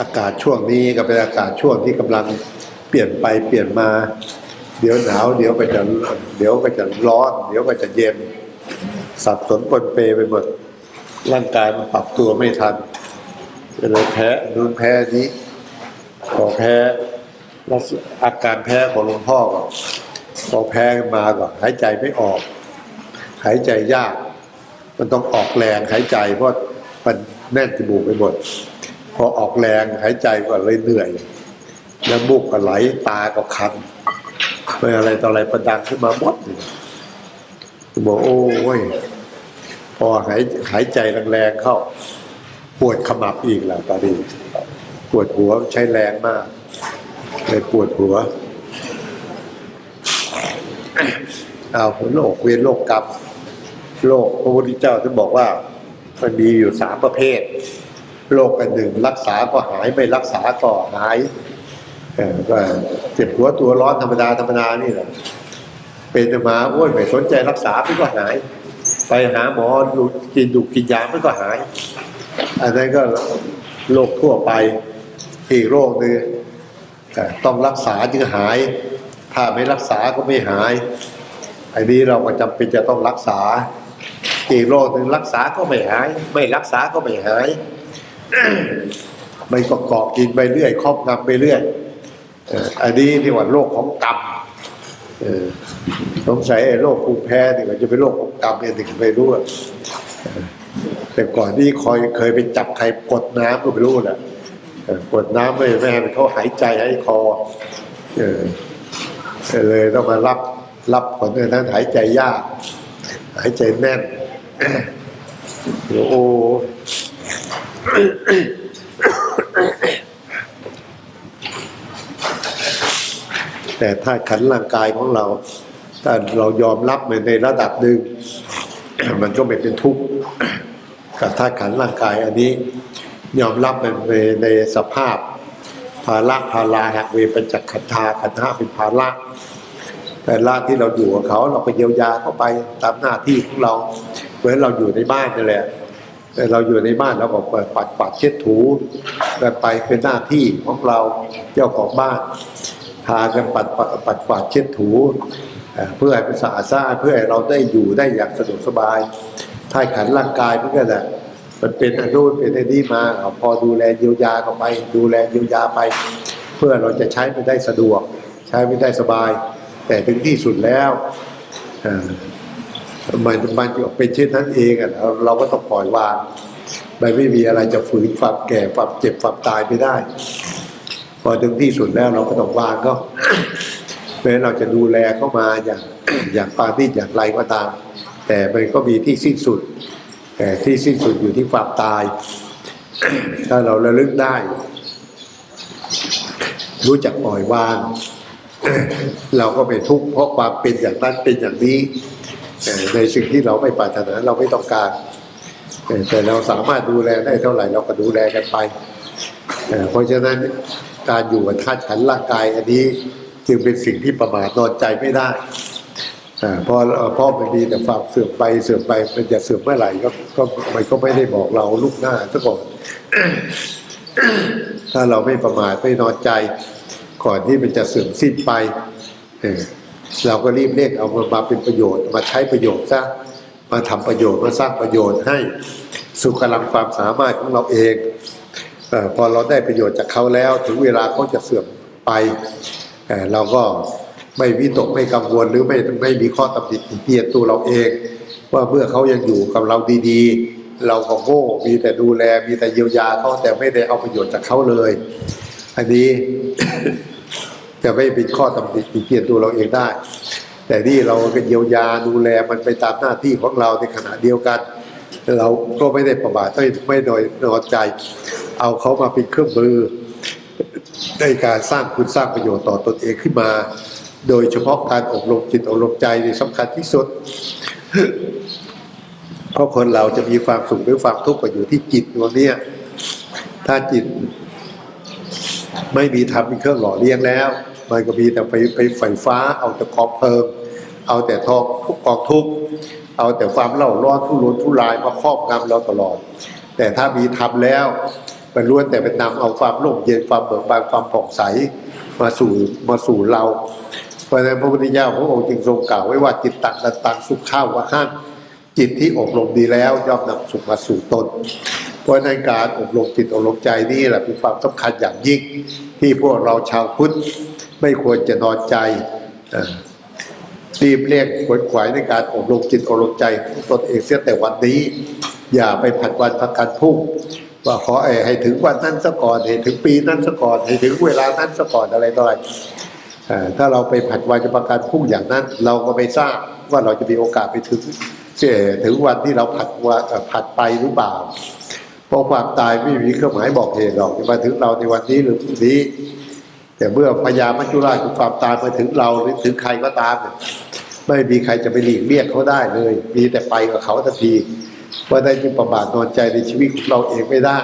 อากาศช่วงนี้ก็เป็นอากาศช่วงที่กำลังเปลี่ยนไปเปลี่ยนมา เดี๋ยวหนาว เดี๋ยวก็จะเดี๋ยวก็จะร้อน เดี๋ยวก็จะเย็น สับสนปนเปไปหมดร่างกายมันปรับตัวไม่ทันก็เลยแพ้นู้นแพ้นี้พอแพ้แล้วอาการแพ้ของหลวงพ่อก็พอแพ้มาก็หายใจไม่ออก หายใจยาก มันต้องออกแรงหายใจเพราะมันแน่นจมูกไปหมด พอออกแรงหายใจก็เลยเหนื่อยน้ำมูกก็ไหลตาก็คันไม่อะไรต่ออะไรประดังขึ้นมาหมดบอกโอ้ย พอหายหายใจแรงๆเข้า ปวดขมับอีกแล้วตอนนี้ปวดหัวใช้แรงมากเลยปวดหัวเอาโรคเวรโรคกรรมโรคพระพุทธเจ้าท่านบอกว่า มันมีอยู่สามประเภท โรคอันหนึ่งรักษาก็หายไม่รักษาก็หายก็เจ็บหัวตัวร้อนธรรมดาธรรมดานี่แหละเป็นมาโอ้ยไม่สนใจรักษาไม่ก็หาย ไปหาหมอดูกินดูกินยาไม่ก็หาย อันนั้นก็โรคทั่วไปอีกโรคหนึงเอ่อต้องรักษาจึงหาย ถ้าไม่รักษาก็ไม่หาย อันนี้เราก็จำเป็นจะต้องรักษา อีกโรคหนึ่งรักษาก็ไม่หาย ไม่รักษาก็ไม่หาย มันก็เกาะกินไปเรื่อยครอบงำไปเรื่อยอันนี้ที่ว่าโรคของกรรมสงสัยไอ้โรคภูมิแพ้นี่มันจะเป็นโรคของกรรมเนี่ยถึงไม่รู้อะแต่ก่อนนี่คอยเคยไปจับใครกดน้ำก็ไม่รู้แหละกดน้ำไม่ไม่ให้เขาหายใจให้คอเออเออเลยต้องมารับรับผลนั้นหายใจยาก หายใจแน่นโอ้ แต่ถ้าขันร่างกายของเรา ถ้าเรายอมรับมันในระดับหนึ่งมันก็ไม่เป็นทุกข์กับถ้าขันร่างกายอันนี้ ยอมรับมันในในสภาพ ภาระภาราหักเวปัญจขันธาขันธาเป็นภาระแต่ละที่เราอยู่กับเขาเราไปเยียวยาเข้าไปตามหน้าที่ของเรา เหมือนเราอยู่ในบ้านนี่แหละ แต่เราอยู่ในบ้านเราก็เปิดปัดปัดเช็ดถูกันไปเป็นหน้าที่ของเราเจ้าของบ้านพากันปัดปัดปัดกวาดเช็ดถูเพื่อให้เป็นสะอาดสะอาดเพื่อให้เราได้อยู่ได้อย่างสะดวกสบายถ้ายขันร่างกายมันก็แหละมันเป็นอันนู้นเป็นอันนี้มาพอดูแลเยียวยาเข้าไป ดูแลเยียวยาไป เพื่อเราจะใช้ไม่ได้สะดวก ใช้ไม่ได้สบาย แต่ถึงที่สุดแล้ว มันมันเป็นเช่นนั้นเองอะเราก็ต้องปล่อยวางมันไม่มีอะไรจะฝืนความแก่ความเจ็บความตายไปได้ พอถึงที่สุดแล้วเราก็ต้องวางเขาเพราะฉะนั้นเราจะดูแลเข้ามาอย่างอย่างปาณีตอย่างไรก็ตาม แต่มันก็มีที่สิ้นสุด แต่ที่สิ้นสุดอยู่ที่ความตาย ถ้าเราระลึกได้ รู้จักปล่อยวาง เราก็ไม่ทุกข์เพราะความเป็นอย่างนั้นเป็นอย่างนี้ ในสิ่งที่เราไม่ปรารถนาเราไม่ต้องการ แต่เราสามารถดูแลได้เท่าไหร่เราก็ดูแลกันไป เพราะฉะนั้นการอยู่กับธาตุขันร่างกาย อันนี้จึงเป็นสิ่งที่ประมาทนอนใจไม่ได้เอ่อเพราะเอ่อเพราะมันมีแต่ความเสื่อมไปเสื่อมไปมันจะเสื่อมเมื่อไหร่ก็ก็มันก็ไม่ได้บอกเราลูกหน้าซะก่อนถ้าเราไม่ประมาทไม่นอนใจ ก่อนที่มันจะเสื่อมสิ้นไป เราก็รีบเร่งเอามามาเป็นประโยชน์ มาใช้ประโยชน์ซะมาทำประโยชน์มาสร้างประโยชน์ให้สุขกำลังความสามารถของเราเองเอพอเราได้ประโยชน์จากเขาแล้ว ถึงเวลาเขาจะเสื่อมไปเเราก็ไม่วิตกไม่กังวลหรือไม่ไม่มีข้อตำหนิติเตียนตัวเราเอง ว่าเมื่อเขายังอยู่กับเราดีๆ เราก็โง่มีแต่ดูแลมีแต่เยียวยาเขาแต่ไม่ได้เอาประโยชน์จากเขาเลย อันนี้ จะไม่เป็นข้อตำหนิติเตียนตัวเราเองได้ แต่นี่เราก็เยียวยาดูแลมันไปตามหน้าที่ของเราในขณะเดียวกัน เราก็ไม่ได้ประมาทไม่ไม่นอยนอนใจ เอาเขามาเป็นเครื่องมือในการสร้างคุณสร้างประโยชน์ต่อตนเองขึ้นมา โดยเฉพาะการอบรมจิตอบรมใจนี่สำคัญที่สุดเพราะคนเราจะมีความสุขหรือความทุกข์ก็อยู่ที่จิตดวงเนี้ยถ้าจิตไม่มีธรรมเป็นเครื่องหล่อเลี้ยงแล้ว มันก็มีแต่ไปไปไฟฟ้า เอาแต่ของเพลิง เอาแต่ทองทุกกองทุก เอาแต่ความเล่าร้อนทุรนทุรายมาครอบงำเราตลอด แต่ถ้ามีธรรมแล้วมันล้วนแต่เป็นนำเอาความร่มเย็นความเบิกบานความผ่องใสมาสู่มาสู่เราเพราะฉะนั้นพระพุทธเจ้าพระองค์จึงทรงกล่าวไว้ว่าจิตตังตันตังสุขข้าวว่าข้างจิตที่อบรมดีแล้วย่อมนำสุขมาสู่ตน เพราะในการอบรมจิตอบรมใจนี่แหละเป็นความสำคัญอย่างยิ่งที่พวกเราชาวพุทธ ไม่ควรจะนอนใจรีบเร่งขวนขวายในการอบรมจิตอบรมใจตนเองเสียแต่วันนี้ อย่าไปผัดวันประกันพรุ่งว่าขอให้ถึงวันนั้นซะก่อนให้ถึงปีนั้นซะก่อนให้ถึงเวลานั้นซะก่อนอะไรต่ออะไรถ้าเราไปผัดวันจะประกันพรุ่งอย่างนั้น เราก็ไม่ทราบว่าเราจะมีโอกาสไปถึงถึงวันที่เราผัดวันเอ่อผัดไปหรือเปล่าเพราะความตายไม่มีเครื่องหมายบอกเหตุหรอกจะมาถึงเราในวันนี้หรือพรุ่งนี้ แต่เมื่อพญามัจจุราชคือความตายมาถึงเราหรือถึงใครก็ตาม ไม่มีใครจะไปหลีกเลี่ยงเขาได้เลย มีแต่ไปกับเขาทันทีว่าได้จึงประมาทนอนใจในชีวิตของเราเองไม่ได้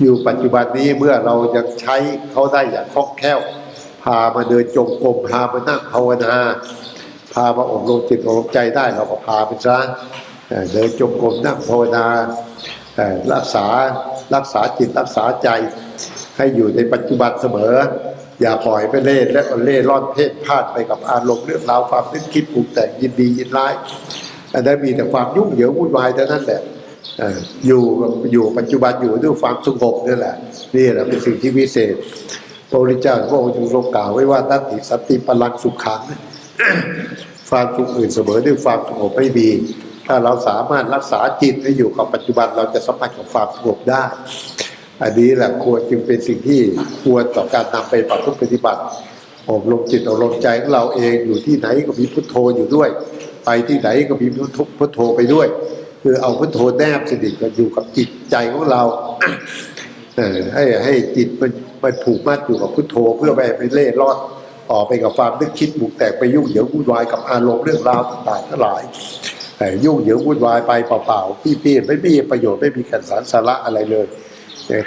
อยู่ปัจจุบันนี้เมื่อเรายังใช้เขาได้อย่างคล่องแคล่ว พามาเดินจงกรมพามานั่งภาวนาพามาอบรมจิตอบรมใจได้เราก็พาไปซะเดินจงกรมนั่งภาวนารักษารักษาจิตรักษาใจ ให้อยู่ในปัจจุบันเสมอ อย่าปล่อยไปเล่นและเล่ร่อนเพศพลาดไปกับอารมณ์เรื่องราวความนึกคิดปรุงแต่งยินดียินร้ายอันนั้นมีแต่ความยุ่งเหยิงวุ่นวายเท่านั้นแหละอยู่อยู่ปัจจุบันอยู่ด้วยความสงบนี่แหละนี่แหละเป็นสิ่งที่วิเศษพระพุทธเจ้าพระองค์จึงทรงกล่าวไว้ว่าตัตติสตติพลังสุขขังความสุขอื่นเสมอด้วยความสงบไม่มีถ้าเราสามารถรักษาจิตให้อยู่กับปัจจุบันเราจะสัมผัสกับความสงบได้ อันนี้แหละควรจึงเป็นสิ่งที่ควรต่อการนำไปปรับปฏิบัติอบรมจิตอบรมใจของเราเองอยู่ที่ไหนก็มีพุทโธอยู่ด้วย ไปที่ไหนก็มีพุทโธพุทโธไปด้วย คือเอาพุทโธแนบสนิทกันอยู่กับจิตใจของเราให้ให้จิตมันมันผูกมัดอยู่กับพุทโธเพื่อไปไปเล่ร่อนออกไปกับความนึกคิดบุกแตกไปยุ่งเหยิงวุ่นวายกับอารมณ์เรื่องราวต่างๆทั้งหลายยุ่งเหยิงวุ่นวายไปเปล่าๆพี่ๆไม่มีประโยชน์ไม่มีขันสารสาระอะไรเลย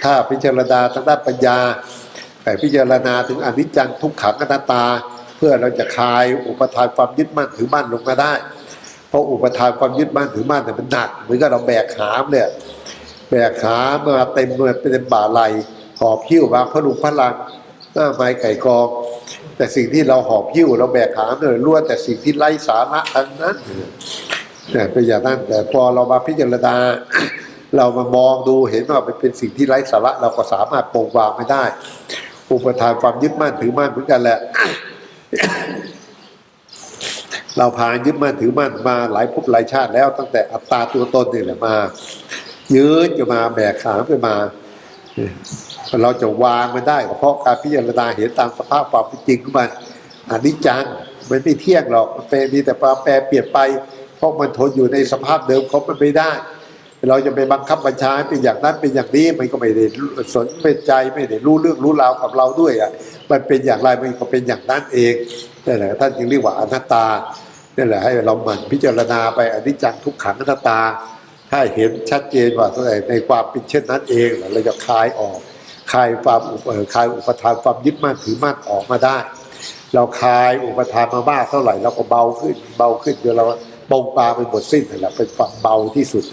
ถ้าพิจารณาทางด้านปัญญาแต่พิจารณาถึงอนิจจังทุกขังอนัตตา เพื่อเราจะคลายอุปทานความยึดมั่นถือมั่นลงมาได้ เพราะอุปทานความยึดมั่นถือมั่นเนี่ยมันหนักเหมือนกับเราแบกหามเนี่ยแบกขามาเต็มเมือเต็มบ่าไหลหอบหิ้วบางพลุงพลังหน้าไม้ไก่กอง แต่สิ่งที่เราหอบหิ้วเราแบกหามเนี่ยล้วนแต่สิ่งที่ไร้สาระทั้งนั้นเนี่ยเป็นอย่างนั้นแต่พอเรามาพิจารณา เรามามองดูเห็นว่ามันเป็นสิ่งที่ไร้สาระเราก็สามารถปลงวางไม่ได้ อุปทานความยึดมั่นถือมั่นเหมือนกันแหละ เราพานยึดมั่นถือมั่นมาหลายภพหลายชาติแล้วตั้งแต่อัตตาตัวตนนี่แหละมายืดจะมาแบกขามไปมา เราจะวางมันได้เพราะการพิจารณาเห็นตามสภาพความเป็นจริงของมันอันิจจังมันไม่เที่ยงหรอกมันเป็นมีแต่ความแปรเปลี่ยนไป เพราะมันทนอยู่ในสภาพเดิมของมันไม่ได้ เราจะไปบังคับบัญชาเป็นอย่างนั้นเป็นอย่างนี้มันก็ไม่ได้สนไม่ใจไม่ได้รู้เรื่องรู้ราวกับเราด้วยอะมันเป็นอย่างไรมันก็เป็นอย่างนั้นเองนี่แหละท่านจึงเรียกว่าอนัตตานี่แหละให้เราหมั่นพิจารณาไปอนิจจังทุกขังอนัตตา ถ้าเห็นชัดเจนว่าในความเป็นเช่นนั้นเองเราจะคลายออกคลายความคลายอุปทานความยึดมั่นถือมั่นออกมาได้ เราคลายอุปทานมามาเท่าไหร่เราก็เบาขึ้นเบาขึ้นจนเราปรงปลางไปหมดสิ้นนั่นแหละเป็นฝั่งเบาที่สุด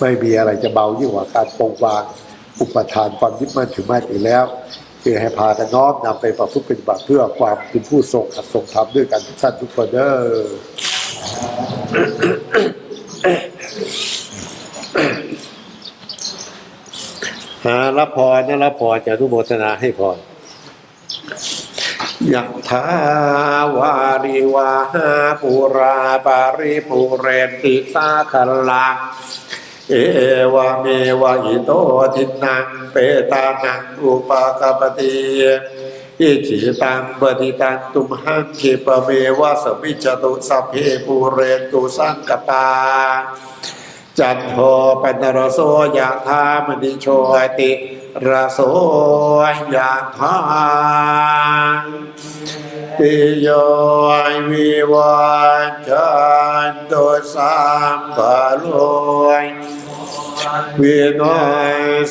ไม่มีอะไรจะเบายิ่งกว่าการปรงปางอุปทานความยึดมั่นถือมั่นอีกแล้วคือให้พากันน้อมนำไปประพฤติปฏิบัติเพื่อความเป็นผู้ทรงอัดทรงธรรมด้วยกันทุกท่านทุกคนเด้อหารับพรนะรับพรจะอนุโมทนาให้พรยะถาวาริวาหาปุราปาริปุเรนติสาคลัง เอวะเมวะอิโตทินังเปตานังอุปากปปติอิจิตังปฏิตังตุมหังคิปเมวะสมิจตุสัพเพปุเรนตุสังกปาจันโทปนรโสยะธามณิโชติระโสยะธาติโยวิวันจันตุสัมปโลย วิโน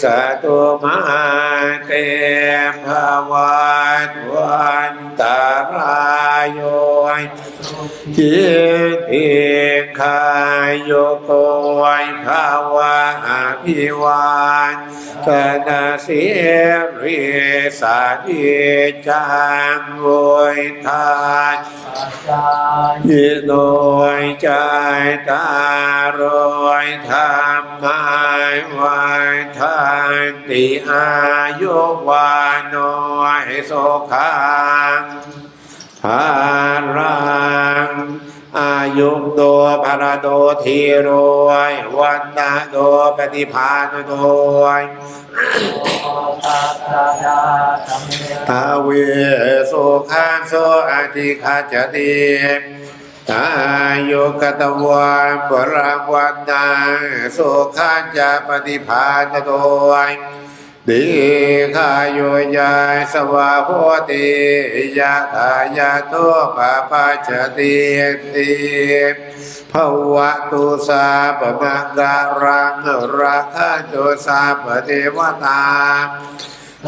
สตุมาเตภวันวันตารายโย จิตติคายโยโกยภาวะอภิวานกนาเสียริสาดิจังโวยทานยิโนยใจตารอยทำไมไว้ทานติอายุวานอยโสขังภารายุโดภารโดทีโรยวันนาโดปฏิภาณโดยทาเวสุขังโสอธิคาจติตายุกตวันปรังวันนาสุขังจะปฏิภาณโดย ดีขายโยายสวาโพติยะทายาโตปะปัจจติติภวะตุสาปะมังการังราคะตุสาปะเทวตา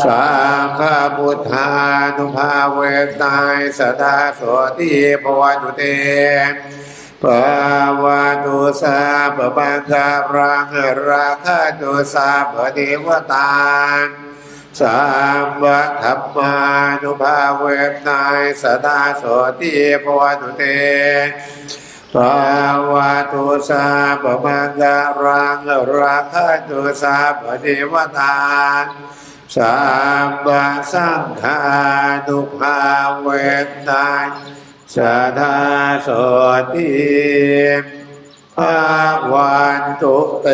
สามพระพุทธานุภาเวตายสดาโสติภวตุเต ปาวาตุสาปะปังการังราคะตุสาปะเทวตาสามวัธรรมานุภาเวนายสดาโสติภวตุเตปาวาตุสาปมังการังราคะตุสาปะเทวตาสามบาสังฆานุภาเวนาย สดาโสติภาวันตุเต